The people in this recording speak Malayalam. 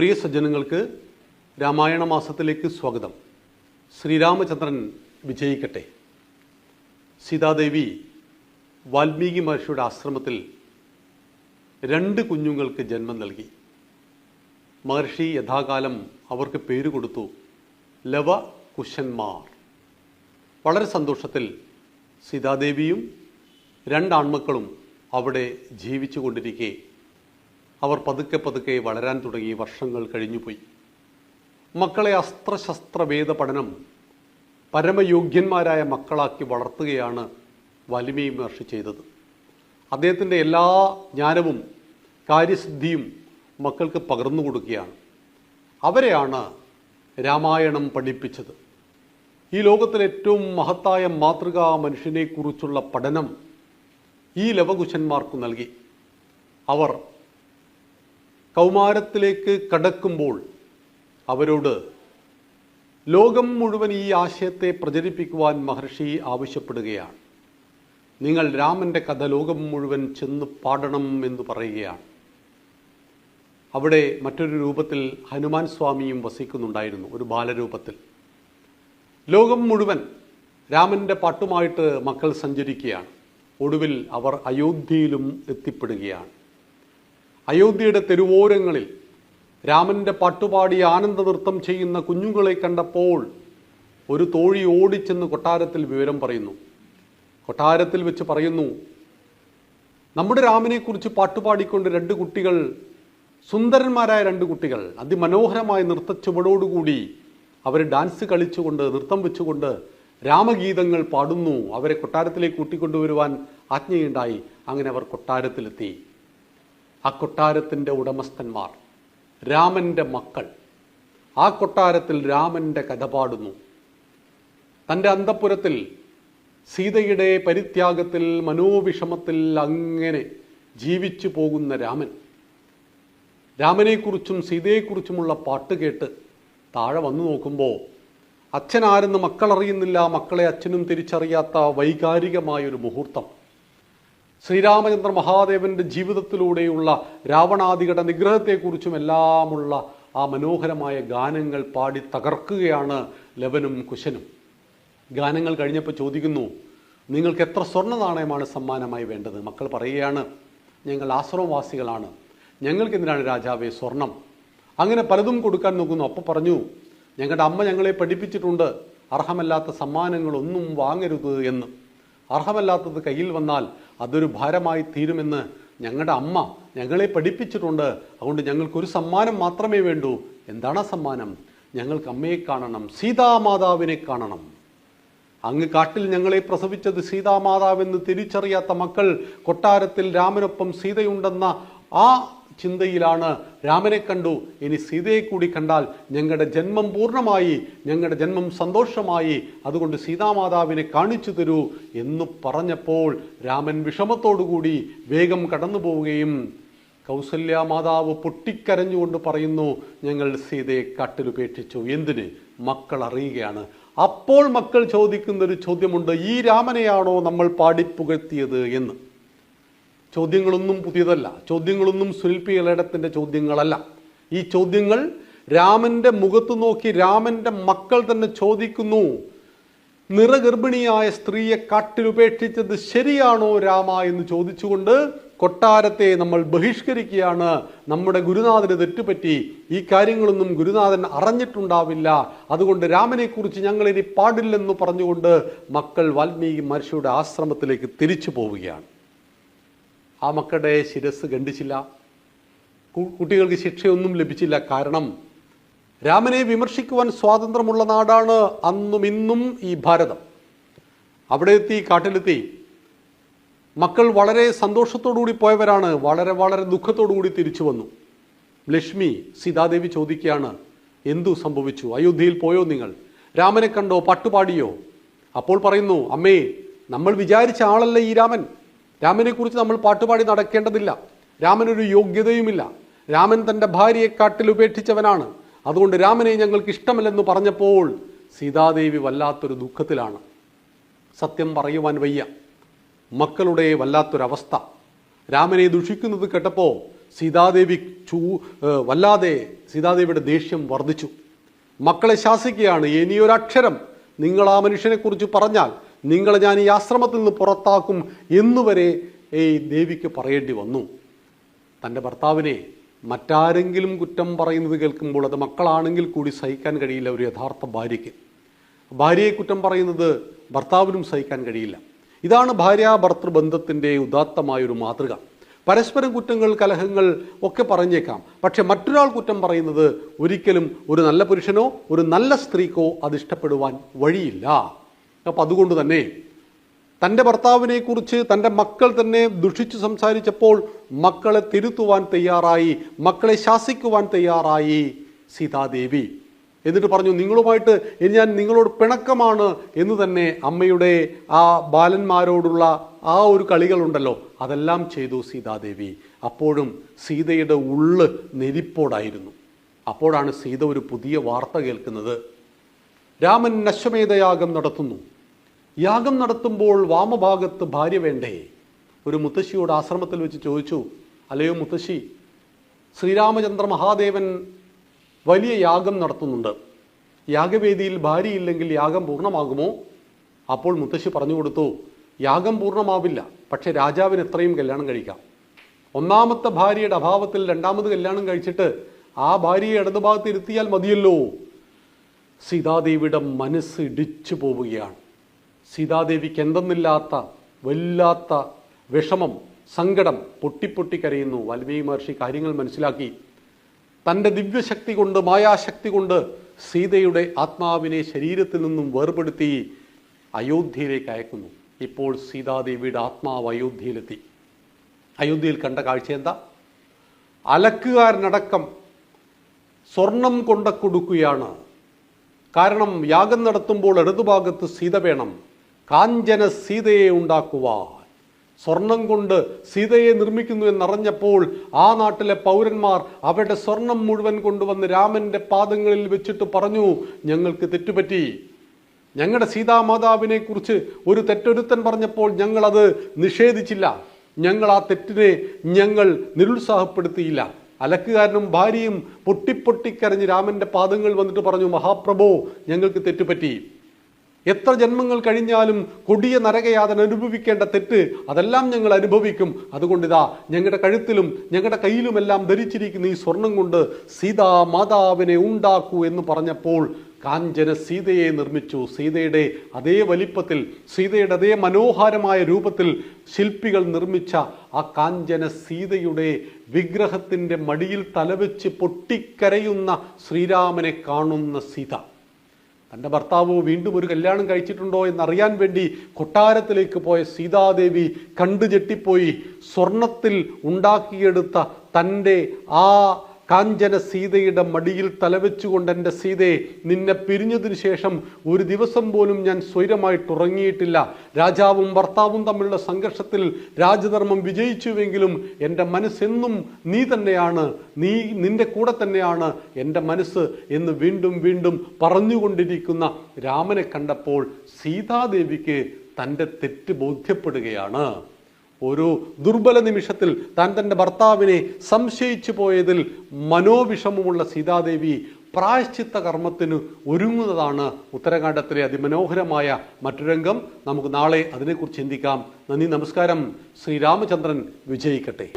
പ്രിയ സജ്ജനങ്ങൾക്ക് രാമായണ മാസത്തിലേക്ക് സ്വാഗതം. ശ്രീരാമചന്ദ്രൻ വിജയിക്കട്ടെ. സീതാദേവി വാൽമീകി മഹർഷിയുടെ ആശ്രമത്തിൽ രണ്ട് കുഞ്ഞുങ്ങൾക്ക് ജന്മം നൽകി. മഹർഷി യഥാകാലം അവർക്ക് പേര് കൊടുത്തു ലവ കുശന്മാർ. വളരെ സന്തോഷത്തിൽ സീതാദേവിയും രണ്ടാൺമക്കളും അവിടെ ജീവിച്ചു കൊണ്ടിരിക്കെ അവർ പതുക്കെ പതുക്കെ വളരാൻ തുടങ്ങി. വർഷങ്ങൾ കഴിഞ്ഞുപോയി. മക്കളെ അസ്ത്രശസ്ത്ര വേദ പഠനം പരമയോഗ്യന്മാരായ മക്കളാക്കി വളർത്തുകയാണ് വലിമയും മഹർഷി ചെയ്തത്. അദ്ദേഹത്തിന്റെ എല്ലാ ജ്ഞാനവും കാര്യസിദ്ധിയും മക്കൾക്ക് പകർന്നു കൊടുക്കുകയാണ്. അവരെയാണ് രാമായണം പഠിപ്പിച്ചത്. ഈ ലോകത്തിലെ ഏറ്റവും മഹത്തായ മാതൃകാ മനുഷ്യനെക്കുറിച്ചുള്ള പഠനം ഈ ലവകുശന്മാർക്ക് നൽകി. അവർ കൗമാരത്തിലേക്ക് കടക്കുമ്പോൾ അവരോട് ലോകം മുഴുവൻ ഈ ആശയത്തെ പ്രചരിപ്പിക്കുവാൻ മഹർഷി ആവശ്യപ്പെടുകയാണ്. നിങ്ങൾ രാമന്റെ കഥ ലോകം മുഴുവൻ ചെന്ന് പാടണം എന്ന് പറയുകയാണ്. അവിടെ മറ്റൊരു രൂപത്തിൽ ഹനുമാൻ സ്വാമിയും വസിക്കുന്നുണ്ടായിരുന്നു ഒരു ബാലരൂപത്തിൽ. ലോകം മുഴുവൻ രാമന്റെ പാട്ടുമായിട്ട് മക്കൾ സഞ്ചരിക്കുകയാണ്. ഒടുവിൽ അവർ അയോധ്യയിലും എത്തിപ്പെടുകയാണ്. അയോധ്യയുടെ തെരുവോരങ്ങളിൽ രാമന്റെ പാട്ടുപാടി ആനന്ദ നൃത്തം ചെയ്യുന്ന കുഞ്ഞുങ്ങളെ കണ്ടപ്പോൾ ഒരു തോഴി ഓടിച്ചെന്ന് കൊട്ടാരത്തിൽ വിവരം പറയുന്നു. കൊട്ടാരത്തിൽ വെച്ച് പറയുന്നു നമ്മുടെ രാമനെക്കുറിച്ച് പാട്ടുപാടിക്കൊണ്ട് രണ്ട് കുട്ടികൾ സുന്ദരന്മാരായ രണ്ട് കുട്ടികൾ അതിമനോഹരമായ നൃത്തച്ചുവടോടുകൂടി അവർ ഡാൻസ് കളിച്ചുകൊണ്ട് നൃത്തം വെച്ചുകൊണ്ട് രാമഗീതങ്ങൾ പാടുന്നു. അവരെ കൊട്ടാരത്തിലേക്ക് കൂട്ടിക്കൊണ്ടുവരുവാൻ ആജ്ഞയുണ്ടായി. അങ്ങനെ അവർ കൊട്ടാരത്തിലെത്തി. ആ കൊട്ടാരത്തിന്റെ ഉടമസ്ഥന്മാർ രാമന്റെ മക്കൾ. ആ കൊട്ടാരത്തിൽ രാമന്റെ കഥ പാടുന്നു. തന്റെ അന്തപ്പുരത്തിൽ സീതയുടെ പരിത്യാഗത്തിൽ മനോവിഷമത്തിൽ അങ്ങനെ ജീവിച്ചു പോകുന്ന രാമൻ. രാമനെക്കുറിച്ചും സീതയെക്കുറിച്ചുമുള്ള പാട്ട് കേട്ട് താഴെ വന്നു നോക്കുമ്പോൾ അച്ഛനാരെന്ന് മക്കളറിയുന്നില്ല മക്കളെ അച്ഛനും തിരിച്ചറിയാത്ത വൈകാരികമായൊരു മുഹൂർത്തം. ശ്രീരാമചന്ദ്ര മഹാദേവന്റെ ജീവിതത്തിലൂടെയുള്ള രാവണാദികളുടെ നിഗ്രഹത്തെക്കുറിച്ചും എല്ലാമുള്ള ആ മനോഹരമായ ഗാനങ്ങൾ പാടി തകർക്കുകയാണ് ലവനും കുശനും. ഗാനങ്ങൾ കഴിഞ്ഞപ്പോൾ ചോദിക്കുന്നു നിങ്ങൾക്ക് എത്ര സ്വർണ നാണയമാണ് സമ്മാനമായി വേണ്ടത്? മക്കൾ പറയുകയാണ് ഞങ്ങൾ ആശ്രമവാസികളാണ്. ഞങ്ങൾക്ക് എന്തിനാണ് രാജാവേ സ്വർണം. അങ്ങനെ പലതും കൊടുക്കാൻ നോക്കുന്നു. അപ്പോൾ പറഞ്ഞു ഞങ്ങളുടെ അമ്മ ഞങ്ങളെ പഠിപ്പിച്ചിട്ടുണ്ട്. അർഹമല്ലാത്ത സമ്മാനങ്ങളൊന്നും വാങ്ങരുത് എന്ന്. അർഹമല്ലാത്തത് കയ്യിൽ വന്നാൽ അതൊരു ഭാരമായി തീരുമെന്ന് ഞങ്ങളുടെ അമ്മ ഞങ്ങളെ പഠിപ്പിച്ചിട്ടുണ്ട്. അതുകൊണ്ട് ഞങ്ങൾക്കൊരു സമ്മാനം മാത്രമേ വേണ്ടൂ. എന്താണ് ആ സമ്മാനം? ഞങ്ങൾക്ക് അമ്മയെ കാണണം സീതാമാതാവിനെ കാണണം. അങ്ങ് കാട്ടിൽ ഞങ്ങളെ പ്രസവിച്ചത് സീതാമാതാവെന്ന് തിരിച്ചറിയാത്ത മക്കൾ കൊട്ടാരത്തിൽ രാമനൊപ്പം സീതയുണ്ടെന്ന ആ ചിന്തയിലാണ് രാമനെ കണ്ടു. ഇനി സീതയെ കൂടി കണ്ടാൽ ഞങ്ങളുടെ ജന്മം പൂർണമായി ഞങ്ങളുടെ ജന്മം സന്തോഷമായി. അതുകൊണ്ട് സീതാമാതാവിനെ കാണിച്ചു തരൂ എന്ന് പറഞ്ഞപ്പോൾ രാമൻ വിഷമത്തോടുകൂടി വേഗം കടന്നു പോവുകയും കൗസല്യ മാതാവ് പൊട്ടിക്കരഞ്ഞുകൊണ്ട് പറയുന്നു ഞങ്ങൾ സീതയെ കാട്ടിലുപേക്ഷിച്ചു. എന്തിന്? മക്കൾ അറിയുകയാണ്. അപ്പോൾ മക്കൾ ചോദിക്കുന്ന ഒരു ചോദ്യമുണ്ട് ഈ രാമനെയാണോ നമ്മൾ പാടിപ്പുകഴ്ത്തിയത്? എന്ന്. ചോദ്യങ്ങളൊന്നും പുതിയതല്ല. ചോദ്യങ്ങളൊന്നും സുനിൽ പി ഇളയിടത്തിന്റെ ചോദ്യങ്ങളല്ല. ഈ ചോദ്യങ്ങൾ രാമന്റെ മുഖത്ത് നോക്കി രാമന്റെ മക്കൾ തന്നെ ചോദിക്കുന്നു. നിറഗർഭിണിയായ സ്ത്രീയെ കാട്ടിലുപേക്ഷിച്ചത് ശരിയാണോ രാമ എന്ന് ചോദിച്ചുകൊണ്ട് കൊട്ടാരത്തെ നമ്മൾ ബഹിഷ്കരിക്കുകയാണ്. നമ്മുടെ ഗുരുനാഥന് തെറ്റുപറ്റി. ഈ കാര്യങ്ങളൊന്നും ഗുരുനാഥൻ അറിഞ്ഞിട്ടുണ്ടാവില്ല. അതുകൊണ്ട് രാമനെക്കുറിച്ച് ഞങ്ങളിനി പാടില്ലെന്ന് പറഞ്ഞുകൊണ്ട് മക്കൾ വാൽമീകി മഹർഷിയുടെ ആശ്രമത്തിലേക്ക് തിരിച്ചു പോവുകയാണ്. ആ മക്കളുടെ ശിരസ് ഖണ്ഡിച്ചില്ല. കുട്ടികൾക്ക് ശിക്ഷയൊന്നും ലഭിച്ചില്ല. കാരണം രാമനെ വിമർശിക്കുവാൻ സ്വാതന്ത്ര്യമുള്ള നാടാണ് അന്നും ഇന്നും ഈ ഭാരതം. അവിടെ എത്തി കാട്ടിലെത്തി. മക്കൾ വളരെ സന്തോഷത്തോടുകൂടി പോയവരാണ്. വളരെ വളരെ ദുഃഖത്തോടുകൂടി തിരിച്ചു വന്നു. ലക്ഷ്മി സീതാദേവി ചോദിക്കുകയാണ് എന്തു സംഭവിച്ചു? അയോധ്യയിൽ പോയോ നിങ്ങൾ? രാമനെ കണ്ടോ? പാട്ടുപാടിയോ? അപ്പോൾ പറയുന്നു അമ്മേ നമ്മൾ വിചാരിച്ച ആളല്ല ഈ രാമൻ. രാമനെക്കുറിച്ച് നമ്മൾ പാട്ടുപാടി നടക്കേണ്ടതില്ല. രാമനൊരു യോഗ്യതയുമില്ല. രാമൻ തന്റെ ഭാര്യയെ കാട്ടിൽ ഉപേക്ഷിച്ചവനാണ്. അതുകൊണ്ട് രാമനെ ഞങ്ങൾക്ക് ഇഷ്ടമല്ലെന്ന് പറഞ്ഞപ്പോൾ സീതാദേവി വല്ലാത്തൊരു ദുഃഖത്തിലാണ്. സത്യം പറയുവാൻ വയ്യ. മക്കളുടെ വല്ലാത്തൊരവസ്ഥ. രാമനെ ദുഷിക്കുന്നത് കേട്ടപ്പോൾ സീതാദേവി ചൂ വല്ലാതെ സീതാദേവിയുടെ ദേഷ്യം വർദ്ധിച്ചു. മക്കളെ ശാസിക്കുകയാണ് ഇനിയൊരക്ഷരം. നിങ്ങൾ ആ മനുഷ്യനെക്കുറിച്ച് പറഞ്ഞാൽ നിങ്ങളെ ഞാൻ ഈ ആശ്രമത്തിൽ നിന്ന് പുറത്താക്കും എന്നുവരെ ഈ ദേവിക്ക് പറയേണ്ടി വന്നു. തന്റെ ഭർത്താവിനെ മറ്റാരെങ്കിലും കുറ്റം പറയുന്നത് കേൾക്കുമ്പോൾ അത് മക്കളാണെങ്കിൽ കൂടി സഹിക്കാൻ കഴിയില്ല ഒരു യഥാർത്ഥ ഭാര്യയ്ക്ക്. ഭാര്യയെ കുറ്റം പറയുന്നത് ഭർത്താവിനും സഹിക്കാൻ കഴിയില്ല. ഇതാണ് ഭാര്യ ഭർത്തൃബന്ധത്തിന്റെ ഉദാത്തമായൊരു മാതൃക. പരസ്പരം കുറ്റങ്ങൾ കലഹങ്ങൾ ഒക്കെ പറഞ്ഞേക്കാം. പക്ഷെ മറ്റൊരാൾ കുറ്റം പറയുന്നത് ഒരിക്കലും ഒരു നല്ല പുരുഷനോ ഒരു നല്ല സ്ത്രീക്കോ അത് ഇഷ്ടപ്പെടുവാൻ വഴിയില്ല. അപ്പം അതുകൊണ്ട് തന്നെ തന്റെ ഭർത്താവിനെ കുറിച്ച് തന്റെ മക്കൾ തന്നെ ദുഷിച്ചു സംസാരിച്ചപ്പോൾ മക്കളെ തിരുത്തുവാൻ തയ്യാറായി മക്കളെ ശാസിക്കുവാൻ തയ്യാറായി സീതാദേവി. എന്നിട്ട് പറഞ്ഞു നിങ്ങളുമായിട്ട് ഇനി ഞാൻ നിങ്ങളോട് പിണക്കമാണ് എന്ന് തന്നെ അമ്മയുടെ ആ ബാലന്മാരോടുള്ള ആ ഒരു കളികളുണ്ടല്ലോ അതെല്ലാം ചെയ്തു സീതാദേവി. അപ്പോഴും സീതയുടെ ഉള്ള് നെരിപ്പോടായിരുന്നു. അപ്പോഴാണ് സീത ഒരു പുതിയ വാർത്ത കേൾക്കുന്നത്. രാമൻ നശ്വമേധയാഗം നടത്തുന്നു. യാഗം നടത്തുമ്പോൾ വാമഭാഗത്ത് ഭാര്യ വേണ്ടേ? ഒരു മുത്തശ്ശിയോട് ആശ്രമത്തിൽ വെച്ച് ചോദിച്ചു അല്ലയോ മുത്തശ്ശി ശ്രീരാമചന്ദ്ര മഹാദേവൻ വലിയ യാഗം നടത്തുന്നുണ്ട്. യാഗവേദിയിൽ ഭാര്യയില്ലെങ്കിൽ യാഗം പൂർണമാകുമോ? അപ്പോൾ മുത്തശ്ശി പറഞ്ഞു കൊടുത്തു യാഗം പൂർണമാവില്ല പക്ഷേ രാജാവിന് എത്രയും കല്യാണം കഴിക്കാം. ഒന്നാമത്തെ ഭാര്യയുടെ അഭാവത്തിൽ രണ്ടാമത് കല്യാണം കഴിച്ചിട്ട് ആ ഭാര്യയെ ഇടതുഭാഗത്ത് ഇരുത്തിയാൽ മതിയല്ലോ. സീതാദേവിയുടെ മനസ്സ് ഇടിച്ചു പോവുകയാണ്. സീതാദേവിക്ക് എന്തെന്നില്ലാത്ത വല്ലാത്ത വിഷമം സങ്കടം പൊട്ടിപ്പൊട്ടി കരയുന്നു. വാൽമീകി മഹർഷി കാര്യങ്ങൾ മനസ്സിലാക്കി. തന്റെ ദിവ്യശക്തി കൊണ്ട് മായാശക്തി കൊണ്ട് സീതയുടെ ആത്മാവിനെ ശരീരത്തിൽ നിന്നും വേർപെടുത്തി അയോധ്യയിലേക്ക് അയക്കുന്നു. ഇപ്പോൾ സീതാദേവിയുടെ ആത്മാവ് അയോധ്യയിലെത്തി. അയോധ്യയിൽ കണ്ട കാഴ്ച എന്താ? അലക്കുകാരനടക്കം സ്വർണം കൊണ്ട കൊടുക്കുകയാണ്. കാരണം യാഗം നടത്തുമ്പോൾ ഇടതുഭാഗത്ത് സീത വേണം. കാഞ്ചന സീതയെ ഉണ്ടാക്കുവാൻ. സ്വർണം കൊണ്ട് സീതയെ നിർമ്മിക്കുന്നു എന്നറിഞ്ഞപ്പോൾ ആ നാട്ടിലെ പൗരന്മാർ അവരുടെ സ്വർണം മുഴുവൻ കൊണ്ടുവന്ന് രാമന്റെ പാദങ്ങളിൽ വെച്ചിട്ട് പറഞ്ഞു ഞങ്ങൾക്ക് തെറ്റുപറ്റി. ഞങ്ങളുടെ സീതാമാതാവിനെ കുറിച്ച് ഒരു തെറ്റൊരുത്തൻ പറഞ്ഞപ്പോൾ ഞങ്ങളത് നിഷേധിച്ചില്ല. ഞങ്ങൾ ആ തെറ്റിനെ ഞങ്ങൾ നിരുത്സാഹപ്പെടുത്തിയില്ല. അലക്കുകാരനും ഭാര്യയും പൊട്ടിപ്പൊട്ടിക്കരഞ്ഞ് രാമന്റെ പാദങ്ങൾ വന്നിട്ട് പറഞ്ഞു മഹാപ്രഭോ ഞങ്ങൾക്ക് തെറ്റുപറ്റി. എത്ര ജന്മങ്ങൾ കഴിഞ്ഞാലും കൊടിയ നരകയാതന അനുഭവിക്കേണ്ട തെറ്റ് അതെല്ലാം ഞങ്ങൾ അനുഭവിക്കും. അതുകൊണ്ട് ഇതാ ഞങ്ങളുടെ കഴുത്തിലും ഞങ്ങളുടെ കയ്യിലുമെല്ലാം ധരിച്ചിരിക്കുന്ന ഈ സ്വർണം കൊണ്ട് സീതാ മാതാവിനെ ഉണ്ടാക്കൂ എന്ന് പറഞ്ഞപ്പോൾ കാഞ്ചന സീതയെ നിർമ്മിച്ചു. സീതയുടെ അതേ വലിപ്പത്തിൽ സീതയുടെ അതേ മനോഹരമായ രൂപത്തിൽ ശില്പികൾ നിർമ്മിച്ച ആ കാഞ്ചന സീതയുടെ വിഗ്രഹത്തിന്റെ മടിയിൽ തലവെച്ച് പൊട്ടിക്കരയുന്ന ശ്രീരാമനെ കാണുന്ന സീത. തന്റെ ഭർത്താവ് വീണ്ടും ഒരു കല്യാണം കഴിച്ചിട്ടുണ്ടോ എന്നറിയാൻ വേണ്ടി കൊട്ടാരത്തിലേക്ക് പോയ സീതാദേവി കണ്ടു ചെട്ടിപ്പോയി സ്വർണത്തിൽ ഉണ്ടാക്കിയെടുത്ത തന്റെ ആ കാഞ്ചന സീതയുടെ മടിയിൽ തലവെച്ചുകൊണ്ട് എന്റെ സീതയെ നിന്നെ പിരിഞ്ഞതിന് ശേഷം ഒരു ദിവസം പോലും ഞാൻ സ്വൈരമായിട്ട് ഉറങ്ങിയിട്ടില്ല രാജാവും ഭർത്താവും തമ്മിലുള്ള സംഘർഷത്തിൽ രാജധർമ്മം വിജയിച്ചുവെങ്കിലും എന്റെ മനസ്സെന്നും നീ തന്നെയാണ് നീ നിന്റെ കൂടെ തന്നെയാണ് എന്റെ മനസ്സ് എന്ന് വീണ്ടും വീണ്ടും പറഞ്ഞുകൊണ്ടിരിക്കുന്ന രാമനെ കണ്ടപ്പോൾ സീതാദേവിക്ക് തന്റെ തെറ്റ് ബോധ്യപ്പെടുകയാണ്. ഒരു ദുർബല നിമിഷത്തിൽ താൻ തന്റെ ഭർത്താവിനെ സംശയിച്ചു പോയതിൽ മനോവിഷമമുള്ള സീതാദേവി പ്രായശ്ചിത്ത കർമ്മത്തിന് ഒരുങ്ങുന്നതാണ് ഉത്തരകാണ്ഡത്തിലെ അതിമനോഹരമായ മറ്റു രംഗം നമുക്ക് നാളെ അതിനെക്കുറിച്ച് ചിന്തിക്കാം. നന്ദി നമസ്കാരം. ശ്രീരാമചന്ദ്രൻ വിജയിക്കട്ടെ.